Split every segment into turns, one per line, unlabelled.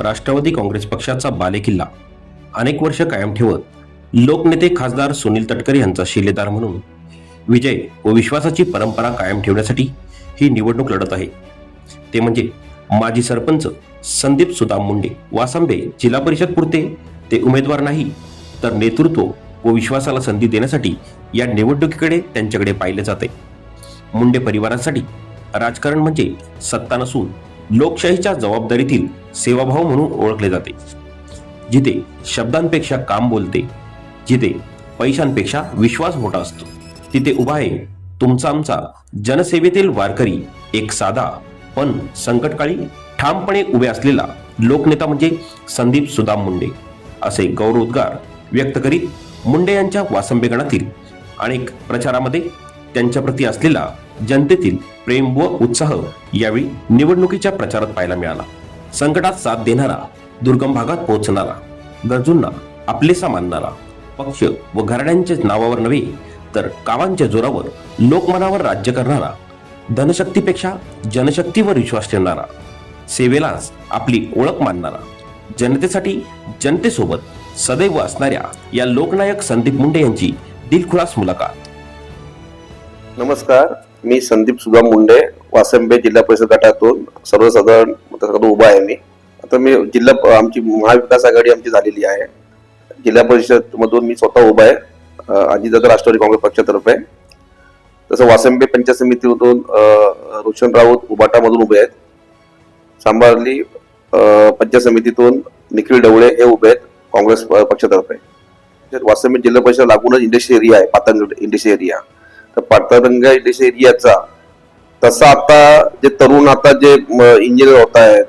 राष्ट्रवादी काँग्रेस पक्षाचा बालेकिल्ला. अनेक वर्ष कायम ठेवत लोकनेते खासदार सुनील तटकरे यांचा शिलेदार म्हणून विजय व विश्वासाची परंपरा कायम ठेवण्यासाठी ही निवडणूक लढत आहे. ते म्हणजे माजी सरपंच संदीप सुदाम मुंडे वासंबे जिल्हा परिषद पुरते ते उमेदवार नाही तर नेतृत्व व विश्वासाला संधी देण्यासाठी या निवडणुकीकडे त्यांच्याकडे पाहिले जाते. मुंडे परिवारासाठी राजकारण म्हणजे सत्ता नसून लोकशाहीच्या जबाबदारीतील सेवाभाव म्हणून ओळखले जाते. जिथे शब्दांपेक्षा काम बोलते जिथे पैशांपेक्षा विश्वास मोठा असतो तिथे उभा आहे तुमचा आमचा जनसेवेतील वारकरी एक साधा पण संकटकाळी ठामपणे उभे असलेला लोकनेता म्हणजे संदीप सुदाम मुंडे असे गौरवोद्गार व्यक्त करीत मुंडे यांच्या वासंबेगणातील अनेक प्रचारामध्ये त्यांच्याप्रती असलेला जनतेतील प्रेम व उत्साह यावेळी निवडणुकीच्या प्रचारात पाहायला मिळाला. संकटात साथ देणारा दुर्गम भागात पोहोचणारा गरजूंना आपलेसा मानणारा पक्ष व घराण्यांच्या नावावर नव्हे तर कामांच्या जोरावर लोकमनावर राज्य करणारा धनशक्तीपेक्षा जनशक्तीवर विश्वास ठेवणारा सेवेलाच आपली ओळख मानणारा जनतेसाठी जनतेसोबत सदैव असणाऱ्या या लोकनायक संदीप मुंडे यांची दिलखुलास मुलाखत.
नमस्कार. मी संदीप सुदाम मुंडे वासंबे जिल्हा परिषद गटातून सर्वसाधारण मतदारसंघातून उभा आहे मी. आता मी जिल्हा आमची महाविकास आघाडी आमची झालेली आहे. जिल्हा परिषदमधून मी स्वतः उभा आहे. अं, अजितदादा राष्ट्रवादी काँग्रेस पक्षातर्फे. तसं वासंबे पंचायत समितीमधून रोशन राऊत उबाटामधून उभे आहेत. सांभाळली पंचायत समितीतून निखिल ढवळे हे उभे आहेत काँग्रेस प- पक्षातर्फे. वासंबे जिल्हा परिषद लागूनच इंडस्ट्री एरिया आहे पातंग इंडस्ट्री एरिया. तर पातारंगा एरियाचा. तसा आता जे तरुण आता जे इंजिनियर होत आहेत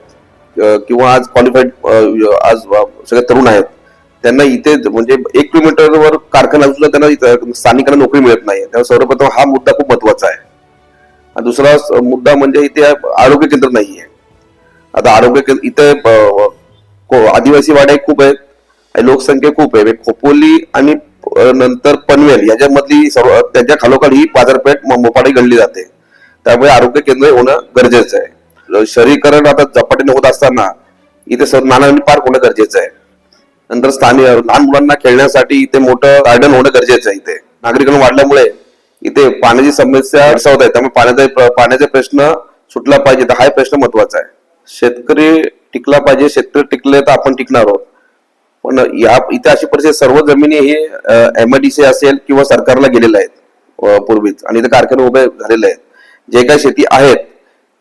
किंवा आज क्वालिफाईड आज सगळे तरुण आहेत त्यांना इथे म्हणजे एक किलोमीटरवर कारखाना असला त्यांना इथं स्थानिकांना नोकरी मिळत नाही त्यामुळे सर्वप्रथम हा मुद्दा खूप महत्त्वाचा आहे. आणि दुसरा मुद्दा म्हणजे इथे आरोग्य केंद्र नाही आहे आता आरोग्य केंद्र इथे आदिवासी वाड्या खूप आहेत आणि लोकसंख्या खूप आहे. म्हणजे खोपोली आणि नंतर पनवेल याच्यामधली सर्व त्याच्या खालोखाल ही बाजारपेठ मोपाडी गणली जाते. त्यामुळे आरोग्य केंद्र होणं गरजेचं आहे. शहरीकरण आता झपाट्याने होत असताना इथे सर्व नाना पार्क होणं गरजेचं आहे. नंतर स्थानिक लहान मुलांना खेळण्यासाठी इथे मोठं गार्डन होणं गरजेचं आहे इथे. नागरिकांना वाढल्यामुळे इथे पाण्याची समस्या भेडसावत आहे. त्यामुळे पाण्याचा पाण्याचा प्रश्न सुटला पाहिजे. तर हा प्रश्न महत्त्वाचा आहे. शेतकरी टिकला पाहिजे शेतकरी टिकले तर आपण टिकणार आहोत. पण या इथे अशी परिस्थिती सर्व जमिनी हे एमआयडीसी असेल किंवा सरकारला गेलेल्या आहेत पूर्वीच. आणि इथे कारखाने उभे झालेले आहेत. जे काही शेती आहेत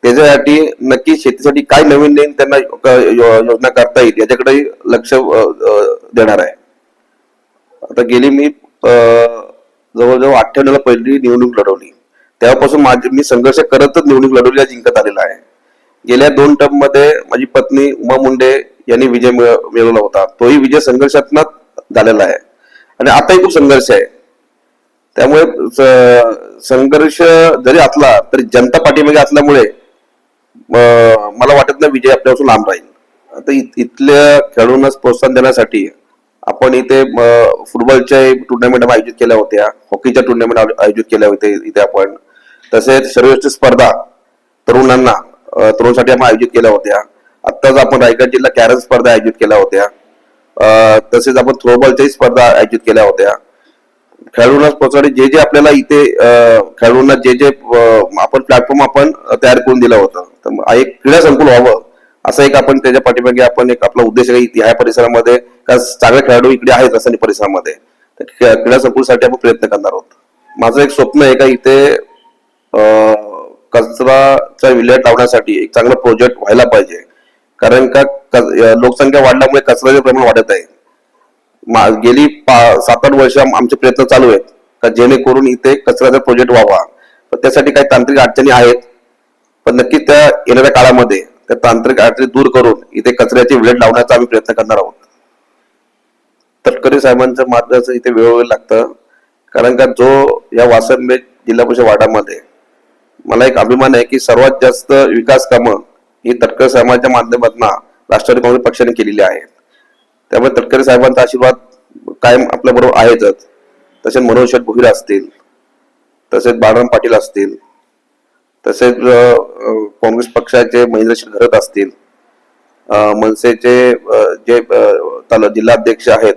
त्याच्यासाठी नक्की शेतीसाठी काय नवीन नवीन त्यांना योजना करता येईल याच्याकडे लक्ष देणार आहे. आता गेली मी जवळजवळ अठ्ठ्याण्णवला पहिली निवडणूक लढवली. तेव्हापासून माझी मी संघर्ष करतच निवडणूक लढवली जिंकत आलेला आहे. गेल्या दोन टर्ममध्ये माझी पत्नी उमा मुंडे यांनी विजय मिळ- मिळवला होता. तोही विजय संघर्षात्मक झालेला आहे. आणि आताही खूप संघर्ष आहे. त्यामुळे स- संघर्ष जरी असला तरी जनता पाठीमागे असल्यामुळे मला वाटत नाही विजय आपल्यापासून लांब राहील. आता इथल्या खेळाडूंना प्रोत्साहन देण्यासाठी आपण इथे फुटबॉलच्या टुर्नामेंट आयोजित केल्या होत्या. हॉकीच्या टुर्नामेंट आयोजित केल्या होत्या इथे आपण. तसेच सर्वोच्च स्पर्धा तरुणांना तरुणांसाठी आपण आयोजित केल्या होत्या. आत्ताच आपण रायगड जिल्हा कॅरम स्पर्धा आयोजित केल्या होत्या. तसेच आपण थ्रोबॉलच्याही स्पर्धा आयोजित केल्या होत्या. खेळाडूंना प्रोत्साहन जे जे आपल्याला इथे खेळाडूंना जे जे आपण प्लॅटफॉर्म आपण तयार करून दिलं होतं. तर एक क्रीडा संकुल व्हावं असं एक आपण त्याच्या पाठीमागे आपण एक आपला उद्देश आहे ह्या परिसरामध्ये. का चांगले खेळाडू इकडे आहेत असं परिसरामध्ये. तर क्रीडा संकुलसाठी आपण प्रयत्न करणार आहोत. माझं एक स्वप्न आहे का इथे कचराचा विल्हेवाट लावण्यासाठी एक चांगला प्रोजेक्ट व्हायला पाहिजे. कारण का लोकसंख्या वाढल्यामुळे कचऱ्याचे प्रमाण वाढत आहे. मा- गेली पा- सात आठ वर्ष आमचे प्रयत्न चालू आहेत का जेणेकरून इथे कचऱ्याचा प्रोजेक्ट व्हावा. तर त्यासाठी काही तांत्रिक अडचणी आहेत. पण नक्की त्या येणाऱ्या काळामध्ये त्या तांत्रिक अडचणी दूर करून इथे कचऱ्याची विल्हेवाट लावण्याचा आम्ही प्रयत्न करणार आहोत. तटकरे साहेबांचं मार्गदर्शन इथे वेळोवेळी लागतं. कारण का जो या वासनबे जिल्हा परिषद वार्डामध्ये मला एक अभिमान आहे की सर्वात जास्त विकास कामं ही तटकरे साहेबांच्या माध्यमातून राष्ट्रवादी काँग्रेस पक्षाने केलेली आहेत. त्यामुळे तटकरे साहेबांचा आशीर्वाद कायम आपल्याबरोबर आहेतच. तसेच मनोज शेठ भोईर असतील तसेच बाळराम पाटील असतील तसेच काँग्रेस पक्षाचे महेंद्र घरत असतील मनसेचे जे ताल- जिल्हाध्यक्ष आहेत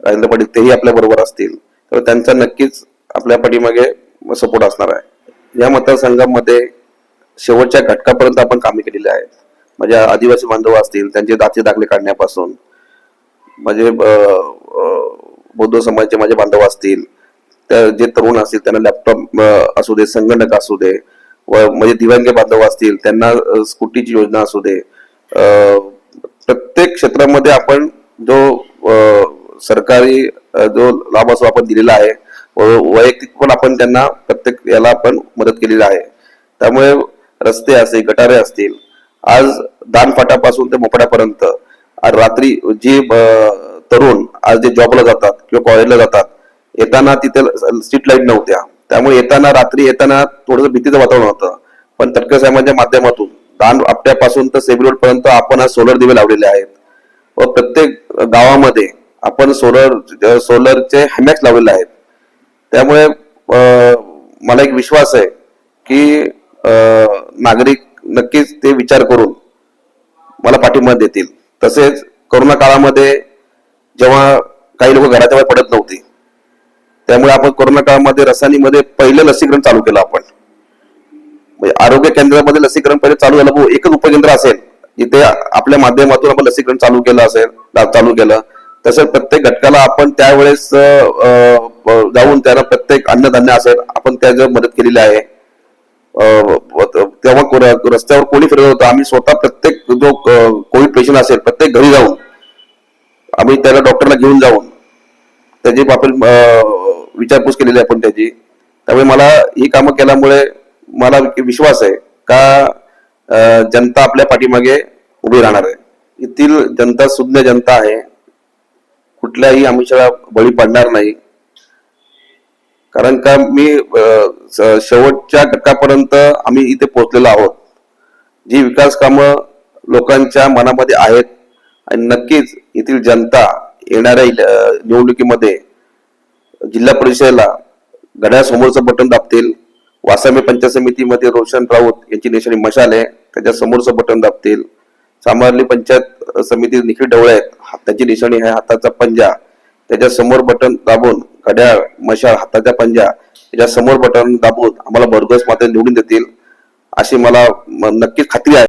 राजेंद्र पाटील तेही आपल्या बरोबर असतील. तर त्यांचा नक्कीच आपल्या पाठीमागे सपोर्ट असणार आहे. या मतदारसंघामध्ये शेवटच्या घटकापर्यंत आपण कामे केलेली आहेत. माझ्या आदिवासी बांधव असतील त्यांचे दाचे दाखले काढण्यापासून म्हणजे बौद्ध समाजाचे माझे बांधव असतील त्या जे तरुण असतील त्यांना लॅपटॉप असू दे संगणक असू दे व म्हणजे दिव्यांग बांधव असतील त्यांना स्कूटीची योजना असू दे प्रत्येक क्षेत्रामध्ये आपण जो सरकारी जो लाभ असो आपण दिलेला आहे वैयक्तिक पण आपण त्यांना प्रत्येक याला आपण मदत केलेली आहे. त्यामुळे रस्ते असतील गटारे असतील आज दानफाटापासून ते मोकड्यापर्यंत आज रात्री जे तरुण आज जे जॉबला जातात किंवा कॉलेजला जातात येताना तिथे स्ट्रीट लाइट नव्हत्या. त्यामुळे येताना रात्री येताना थोडंसं भीतीचं वातावरण होतं. पण तटकर साहेबांच्या माध्यमातून दान आपट्यापासून तर सेबी रोड पर्यंत आपण आज सोलर दिवे लावलेले आहेत. व प्रत्येक गावामध्ये आपण सोलर सोलरचे हॅमॅक्स लावलेले आहेत. त्यामुळे मला एक विश्वास आहे की नागरिक नक्कीच ते विचार करून मला पाठिंबा देतील. तसेच कोरोना काळामध्ये जेव्हा काही लोक घराच्या बाहेर पडत नव्हती त्यामुळे आपण कोरोना काळामध्ये रसायनीमध्ये पहिलं लसीकरण चालू केलं आपण. म्हणजे आरोग्य केंद्रामध्ये लसीकरण पहिले चालू झालं एकच उपकेंद्र असेल इथे आपल्या माध्यमातून आपण लसीकरण चालू केलं असेल चालू केलं तसंच प्रत्येक घटकाला आपण त्यावेळेस जाऊन त्याला प्रत्येक अन्नधान्य असेल आपण त्याच्यावर मदत केलेली आहे. तेव्हा को- रस्त्यावर कोणी फिरत होतं आम्ही स्वतः प्रत्येक जो कोविड पेशंट असेल प्रत्येक घरी जाऊन आम्ही त्याला डॉक्टरला घेऊन जाऊन त्याची आपण विचारपूस केलेली आहे आपण त्याची. त्यामुळे मला ही कामं केल्यामुळे मला विश्वास आहे का जनता आपल्या पाठीमागे उभी राहणार आहे. येथील जनता सुज्ञ जनता आहे. कुठल्याही आमिषाला बळी पडणार नाही. कारण का मी शेवटच्या टक्कापर्यंत आम्ही इथे पोहोचलेलो आहोत. जी विकास कामं लोकांच्या मनामध्ये आहेत आणि नक्कीच येथील जनता येणाऱ्या निवडणुकीमध्ये जिल्हा परिषदेला गड्यासमोरचं बटन दाबतील. वासामे पंचायत समितीमध्ये रोशन राऊत यांची निशाणी मशाल आहे. त्याच्या समोरचं बटन दाबतील. सामारली पंचायत समिती निखिल ढवळे आहेत. हाताची निशाणी आहे हाताचा पंजा. त्याच्यासमोर बटन दाबून घड्याळ मशाल हाताचा पंजा. त्याच्यासमोर बटन दाबून आम्हाला भरघोस मात्र निवडून देतील. अशी मला नक्कीच खात्री आहे.